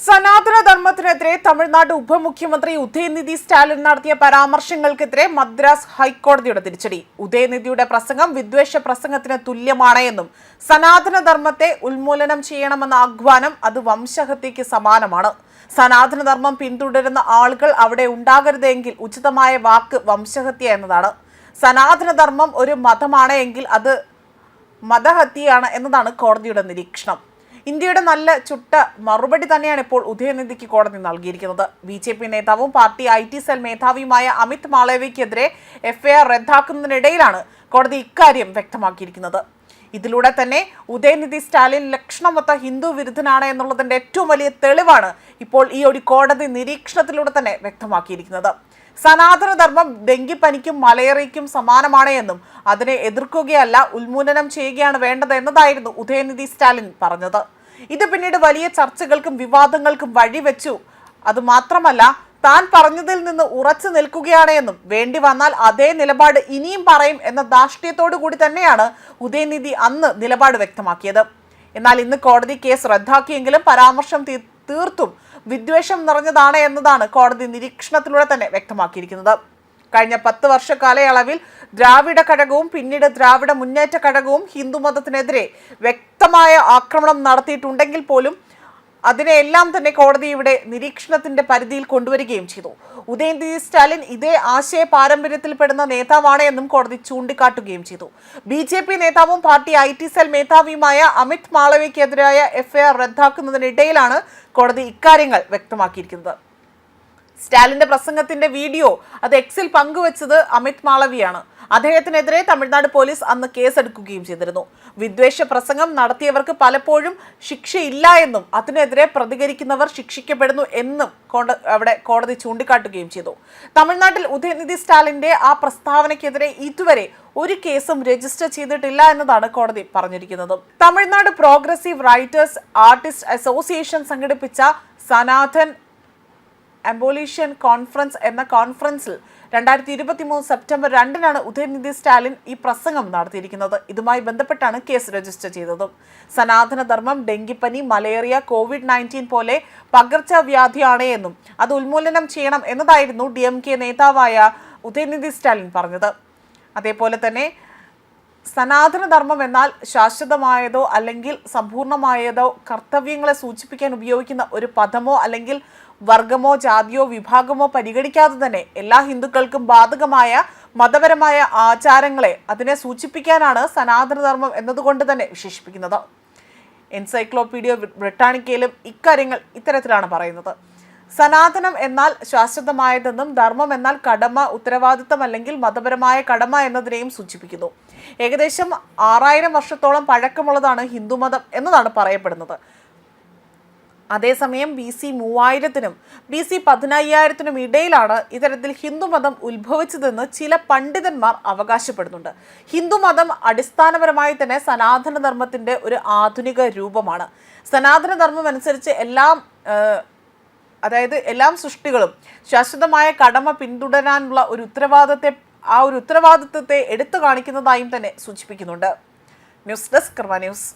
സനാതന ധർമ്മത്തിനെതിരെ തമിഴ്നാട് ഉപമുഖ്യമന്ത്രി ഉദയനിധി സ്റ്റാലിൻ നടത്തിയ പരാമർശങ്ങൾക്കെതിരെ മദ്രാസ് ഹൈക്കോടതിയുടെ തിരിച്ചടി. ഉദയനിധിയുടെ പ്രസംഗം വിദ്വേഷ പ്രസംഗത്തിന് തുല്യമാണ് എന്നും സനാതന ധർമ്മത്തെ ഉന്മൂലനം ചെയ്യണമെന്ന ആഹ്വാനം അത് വംശഹത്യയ്ക്ക് സമാനമാണ്. സനാതനധർമ്മം പിന്തുടരുന്ന ആളുകൾ അവിടെ ഉണ്ടാകരുതെങ്കിൽ ഉചിതമായ വാക്ക് വംശഹത്യ എന്നതാണ്. സനാതനധർമ്മം ഒരു മതമാണ് എങ്കിൽ അത് മതഹത്യയാണ് എന്നതാണ് കോടതിയുടെ നിരീക്ഷണം. ഇന്ത്യയുടെ നല്ല ചുട്ട മറുപടി തന്നെയാണ് ഇപ്പോൾ ഉദയനിധിക്ക് കോടതി നൽകിയിരിക്കുന്നത്. ബി ജെ പി നേതാവും പാർട്ടി ഐ ടി സെൽ മേധാവിയുമായ അമിത് മാളേവിക്കെതിരെ എഫ്ഐആർ റദ്ദാക്കുന്നതിനിടയിലാണ് കോടതി ഇക്കാര്യം വ്യക്തമാക്കിയിരിക്കുന്നത്. ഇതിലൂടെ തന്നെ ഉദയനിധി സ്റ്റാലിൻ ലക്ഷണമൊത്ത ഹിന്ദു വിരുദ്ധനാണ് എന്നുള്ളതിന്റെ ഏറ്റവും വലിയ തെളിവാണ് ഇപ്പോൾ ഈ ഒരു കോടതി നിരീക്ഷണത്തിലൂടെ തന്നെ വ്യക്തമാക്കിയിരിക്കുന്നത്. സനാതനധർമ്മം ഡെങ്കിപ്പനിക്കും മലേറിയയ്ക്കും സമാനമാണ് എന്നും അതിനെ എതിർക്കുകയല്ല ഉന്മൂലനം ചെയ്യുകയാണ് വേണ്ടത് എന്നതായിരുന്നു ഉദയനിധി സ്റ്റാലിൻ പറഞ്ഞത്. ഇത് പിന്നീട് വലിയ ചർച്ചകൾക്കും വിവാദങ്ങൾക്കും വഴിവെച്ചു. അതുമാത്രമല്ല താൻ പറഞ്ഞതിൽ നിന്ന് ഉറച്ചു നിൽക്കുകയാണ് എന്നും വേണ്ടി വന്നാൽ അതേ നിലപാട് ഇനിയും പറയും എന്ന ധാർഷ്ട്യത്തോടു കൂടി തന്നെയാണ് ഉദയനിധി അന്ന് നിലപാട് വ്യക്തമാക്കിയത്. എന്നാൽ ഇന്ന് കോടതി കേസ് റദ്ദാക്കിയെങ്കിലും പരാമർശം തീർത്തും വിദ്വേഷം നിറഞ്ഞതാണ് എന്നതാണ് കോടതി നിരീക്ഷണത്തിലൂടെ തന്നെ വ്യക്തമാക്കിയിരിക്കുന്നത്. കഴിഞ്ഞ പത്ത് വർഷ കാലയളവിൽ ദ്രാവിഡ ഘടകവും പിന്നീട് ദ്രാവിഡ മുന്നേറ്റ ഘടകവും ഹിന്ദുമതത്തിനെതിരെ വ്യക്തമായ ആക്രമണം നടത്തിയിട്ടുണ്ടെങ്കിൽ പോലും അതിനെയെല്ലാം തന്നെ കോടതി ഇവിടെ നിരീക്ഷണത്തിന്റെ പരിധിയിൽ കൊണ്ടുവരികയും ചെയ്തു. ഉദയനിധി സ്റ്റാലിൻ ഇതേ ആശയ പാരമ്പര്യത്തിൽപ്പെടുന്ന നേതാവാണ് എന്നും കോടതി ചൂണ്ടിക്കാട്ടുകയും ചെയ്തു. ബി ജെ പി നേതാവും പാർട്ടി ഐ ടി സെൽ മേധാവിയുമായ അമിത് മാളവ്യക്കെതിരായ എഫ്ഐആർ റദ്ദാക്കുന്നതിനിടയിലാണ് കോടതി ഇക്കാര്യങ്ങൾ വ്യക്തമാക്കിയിരിക്കുന്നത്. സ്റ്റാലിന്റെ പ്രസംഗത്തിന്റെ വീഡിയോ അത് എക്സിൽ പങ്കുവച്ചത് അമിത് മാളവിയാണ്. അദ്ദേഹത്തിനെതിരെ തമിഴ്നാട് പോലീസ് അന്ന് കേസെടുക്കുകയും ചെയ്തിരുന്നു. വിദ്വേഷ പ്രസംഗം നടത്തിയവർക്ക് പലപ്പോഴും ശിക്ഷയില്ല എന്നും അതിനെതിരെ പ്രതികരിക്കുന്നവർ ശിക്ഷിക്കപ്പെടുന്നു എന്നും അവിടെ കോടതി ചൂണ്ടിക്കാട്ടുകയും ചെയ്തു. തമിഴ്നാട്ടിൽ ഉദയനിധി സ്റ്റാലിന്റെ ആ പ്രസ്താവനയ്ക്കെതിരെ ഇതുവരെ ഒരു കേസും രജിസ്റ്റർ ചെയ്തിട്ടില്ല എന്നതാണ് കോടതി പറഞ്ഞിരിക്കുന്നത്. Tamil Nadu progressive writers artist association സംഘടിപ്പിച്ച സനാതൻ അബോലിഷൻ കോൺഫറൻസ് എന്ന കോൺഫറൻസിൽ രണ്ടായിരത്തി ഇരുപത്തി മൂന്ന് സെപ്റ്റംബർ രണ്ടിനാണ് ഉദയനിധി സ്റ്റാലിൻ ഈ പ്രസംഗം നടത്തിയിരിക്കുന്നത്. ഇതുമായി ബന്ധപ്പെട്ടാണ് കേസ് രജിസ്റ്റർ ചെയ്തത്. സനാതനധർമ്മം ഡെങ്കിപ്പനി മലേറിയ കോവിഡ് നയന്റീൻ പോലെ പകർച്ചവ്യാധിയാണ് എന്നും അത് ഉന്മൂലനം ചെയ്യണം എന്നതായിരുന്നു ഡി എം കെ നേതാവായ ഉദയനിധി സ്റ്റാലിൻ പറഞ്ഞത്. അതേപോലെ തന്നെ സനാതനധർമ്മം എന്നാൽ ശാശ്വതമായതോ അല്ലെങ്കിൽ സമ്പൂർണമായതോ കർത്തവ്യങ്ങളെ സൂചിപ്പിക്കാൻ ഉപയോഗിക്കുന്ന ഒരു പദമോ അല്ലെങ്കിൽ വർഗമോ ജാതിയോ വിഭാഗമോ പരിഗണിക്കാതെ തന്നെ എല്ലാ ഹിന്ദുക്കൾക്കും ബാധകമായ മതപരമായ ആചാരങ്ങളെ അതിനെ സൂചിപ്പിക്കാനാണ് സനാതനധർമ്മം എന്നതുകൊണ്ട് തന്നെ വിശേഷിപ്പിക്കുന്നത്. എൻസൈക്ലോപീഡിയ ബ്രിട്ടാനിക്കയിലും ഇക്കാര്യങ്ങൾ ഇത്തരത്തിലാണ് പറയുന്നത്. സനാതനം എന്നാൽ ശാശ്വതമായതെന്നും ധർമ്മം എന്നാൽ കടമ ഉത്തരവാദിത്തം അല്ലെങ്കിൽ മതപരമായ കടമ എന്നതിനെയും സൂചിപ്പിക്കുന്നു. ഏകദേശം ആറായിരം വർഷത്തോളം പഴക്കമുള്ളതാണ് ഹിന്ദുമതം എന്നതാണ് പറയപ്പെടുന്നത്. അതേസമയം ബി സി മൂവായിരത്തിനും ബി സി പതിനയ്യായിരത്തിനും ഇടയിലാണ് ഇത്തരത്തിൽ ഹിന്ദുമതം ഉത്ഭവിച്ചതെന്ന് ചില പണ്ഡിതന്മാർ അവകാശപ്പെടുന്നുണ്ട്. ഹിന്ദുമതം അടിസ്ഥാനപരമായി തന്നെ സനാതനധർമ്മത്തിന്റെ ഒരു ആധുനിക രൂപമാണ്. സനാതനധർമ്മം അനുസരിച്ച് എല്ലാം അതായത് എല്ലാം സൃഷ്ടികളും ശാശ്വതമായ കടമ പിന്തുടരാനുള്ള ഒരു ഉത്തരവാദിത്തത്തെ ആ ഒരു ഉത്തരവാദിത്വത്തെ എടുത്തു കാണിക്കുന്നതായും തന്നെ സൂചിപ്പിക്കുന്നുണ്ട്. News desk Karma news.